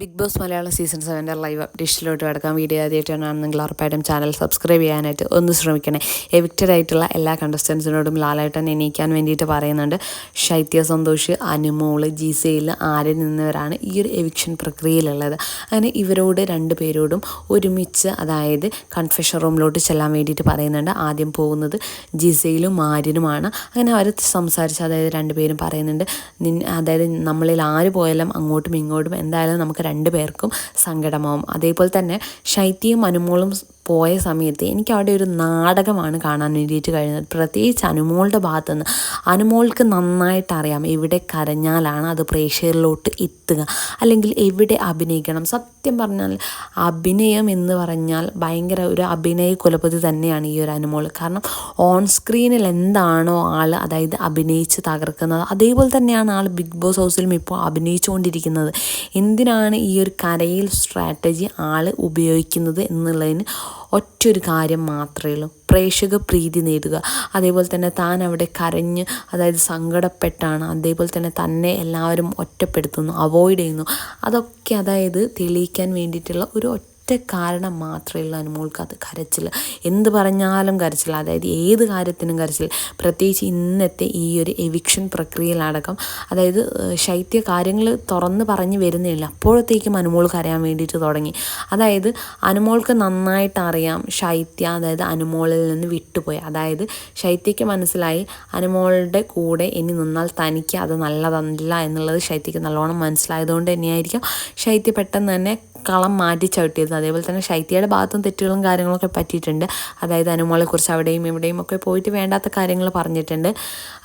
Big boss Malayalam season സെവന്റെ live അപ്ഡേഷനിലോട്ട് കിടക്കാം. വീഡിയോ ആദ്യമായിട്ടാണ് നിങ്ങൾ ഉറപ്പായിട്ടും ചാനൽ സബ്സ്ക്രൈബ് ചെയ്യാനായിട്ട് ഒന്ന് ശ്രമിക്കണേ. എവിക്റ്റഡ് ആയിട്ടുള്ള എല്ലാ കണ്ടസ്റ്റൻസിനോടും ലാലായിട്ടൻ എണീക്കാൻ വേണ്ടിയിട്ട് പറയുന്നുണ്ട്. ശൈത്യ സന്തോഷ് അനുമോൾ ജിസയിൽ ആരിൽ നിന്നവരാണ് ഈ ഒരു എവിക്ഷൻ പ്രക്രിയയിലുള്ളത്. അങ്ങനെ ഇവരോട് രണ്ട് പേരോടും ഒരുമിച്ച് അതായത് കൺഫെഷൻ റൂമിലോട്ട് ചെല്ലാൻ വേണ്ടിയിട്ട് പറയുന്നുണ്ട്. ആദ്യം പോകുന്നത് ജിസയിലും ആര്യനുമാണ്. അങ്ങനെ അവർ സംസാരിച്ച് അതായത് രണ്ടുപേരും പറയുന്നുണ്ട് അതായത് നമ്മളിൽ ആര് പോയാലും അങ്ങോട്ടും ഇങ്ങോട്ടും എന്തായാലും നമുക്ക് രണ്ട് പേർക്കും സങ്കടമാവും. അതേപോലെ തന്നെ ശൈത്യയും അനുമോളും പോയ സമയത്ത് എനിക്ക് അവിടെ ഒരു നാടകമാണ് കാണാൻ വേണ്ടിയിട്ട് കഴിഞ്ഞത്. പ്രത്യേകിച്ച് അനുമോളുടെ ഭാഗത്തുനിന്ന്. അനുമോൾക്ക് നന്നായിട്ട് അറിയാം എവിടെ കരഞ്ഞാലാണ് അത് പ്രേക്ഷകരിലോട്ട് എത്തുക. അല്ലെങ്കിൽ എവിടെ അഭിനയിക്കണം. സത്യം പറഞ്ഞാൽ അഭിനയം എന്ന് പറഞ്ഞാൽ ഭയങ്കര ഒരു അഭിനയ കുലപതി തന്നെയാണ് ഈ ഒരു അനുമോൾ. കാരണം ഓൺ സ്ക്രീനിൽ എന്താണോ ആൾ അതായത് അഭിനയിച്ച് തകർക്കുന്നത്. അതേപോലെ തന്നെയാണ് ആൾ ബിഗ് ബോസ് ഹൗസിലും ഇപ്പോൾ അഭിനയിച്ചുകൊണ്ടിരിക്കുന്നത്. എന്തിനാണ് ഈ ഒരു കരയിൽ സ്ട്രാറ്റജി ആൾ ഉപയോഗിക്കുന്നത് എന്നുള്ളതിന് ഒറ്റൊരു കാര്യം മാത്രമേ ഉള്ളൂ. പ്രേക്ഷക പ്രീതി നേടുക. അതേപോലെ തന്നെ താൻ അവിടെ കരഞ്ഞ് അതായത് സങ്കടപ്പെട്ടാണ്. അതേപോലെ തന്നെ തന്നെ എല്ലാവരും ഒറ്റപ്പെടുത്തുന്നു അവോയ്ഡ് ചെയ്യുന്നു. അതൊക്കെ അതായത് തെളിയിക്കാൻ വേണ്ടിയിട്ടുള്ള ഒരു ഒറ്റ കാരണം മാത്രമേ ഉള്ളൂ അനുമോൾക്ക് അത് കരച്ചിൽ എന്ത് പറഞ്ഞാലും കരച്ചിൽ അതായത് ഏത് കാര്യത്തിനും കരച്ചിൽ പ്രത്യേകിച്ച് ഇന്നത്തെ ഈ ഒരു എവിക്ഷൻ പ്രക്രിയയിലടക്കം. അതായത് ശൈത്യ കാര്യങ്ങൾ തുറന്ന് പറഞ്ഞ് വരുന്നില്ല അപ്പോഴത്തേക്കും അനുമോൾ കരയാൻ വേണ്ടിയിട്ട് തുടങ്ങി. അതായത് അനുമോൾക്ക് നന്നായിട്ട് അറിയാം ശൈത്യ അതായത് അനുമോളിൽ നിന്ന് വിട്ടുപോയി. അതായത് ശൈത്യയ്ക്ക് മനസ്സിലായി അനുമോളുടെ കൂടെ ഇനി നിന്നാൽ തനിക്ക് അത് നല്ലതല്ല എന്നുള്ളത് ശൈത്യയ്ക്ക് നല്ലോണം മനസ്സിലായതുകൊണ്ട് തന്നെയായിരിക്കും. ശൈത്യ പെട്ടെന്ന് തന്നെ കളം മാറ്റി ചവിട്ടിയിരുന്നു അതേപോലെ തന്നെ ശൈത്യയുടെ ഭാഗത്തും തെറ്റുകളും കാര്യങ്ങളൊക്കെ പറ്റിയിട്ടുണ്ട്. അതായത് അനുമോളെക്കുറിച്ച് അവിടെയും ഇവിടെയും ഒക്കെ പോയിട്ട് വേണ്ടാത്ത കാര്യങ്ങൾ പറഞ്ഞിട്ടുണ്ട്.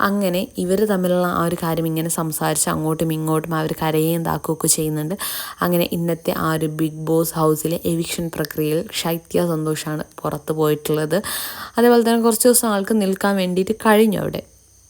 അങ്ങനെ ഇവർ തമ്മിലുള്ള ആ ഒരു കാര്യം ഇങ്ങനെ സംസാരിച്ച് അങ്ങോട്ടും ഇങ്ങോട്ടും അവർ കരയുകയും താക്കുകയൊക്കെ ചെയ്യുന്നുണ്ട്. അങ്ങനെ ഇന്നത്തെ ആ ഒരു ബിഗ് ബോസ് ഹൗസിലെ എവിക്ഷൻ പ്രക്രിയയിൽ ശൈത്യ സന്തോഷമാണ് പുറത്ത് പോയിട്ടുള്ളത്. അതേപോലെ തന്നെ കുറച്ച് ദിവസം ആൾക്ക് നിൽക്കാൻ വേണ്ടിയിട്ട് കഴിഞ്ഞു അവിടെ.